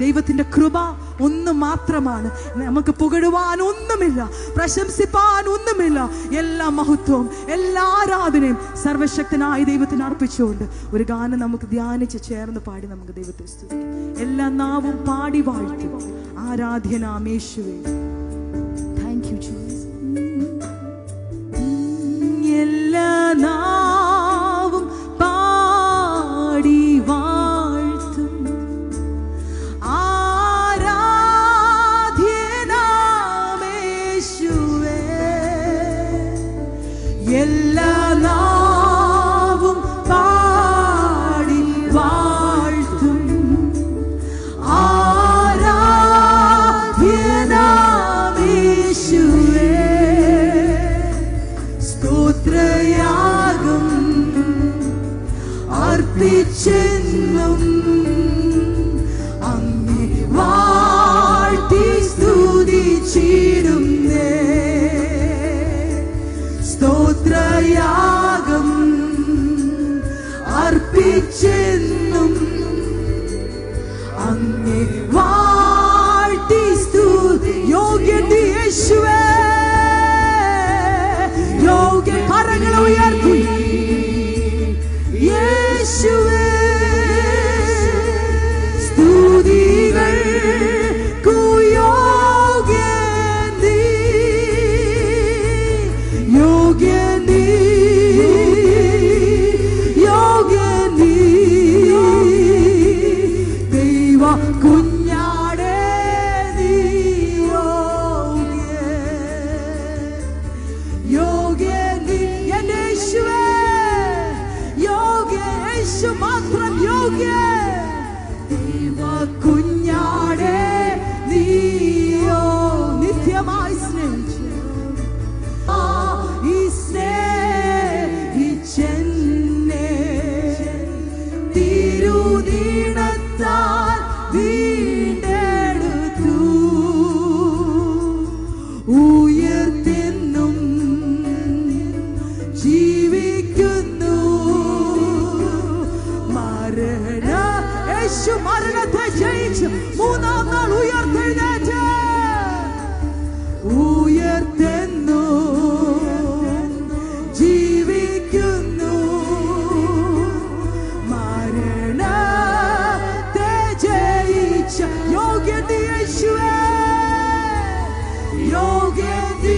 ദൈവത്തിന്റെ കൃപ ഒന്ന് മാത്രമാണ്. നമുക്ക് പുകഴുവാൻ ഒന്നുമില്ല പ്രശംസിപ്പാൻ ഒന്നുമില്ല. എല്ലാ മഹത്വവും എല്ലാ ആരാധനയും സർവശക്തനായ ദൈവത്തിന് അർപ്പിച്ചുകൊണ്ട് ഒരു ഗാനം നമുക്ക് ധ്യാനിച്ച് ചേർന്ന് പാടി നമുക്ക് ദൈവത്തെ സ്തുതിക്കാം. എല്ലാ നാവും പാടി വാഴ്ത്തി. ആരാധ്യനാമേശുവേ താങ്ക് യു എല്ലാ സ്തോത്രയാഗം അർപ്പിച്ചെന്നും கரத்திற்கு கரங்களை உயர்த்தி. இயேசுவே ஸ்துதிகள் குயோகேந்தி யோகேந்தி யோகேந்தி. Yeah. You'll get the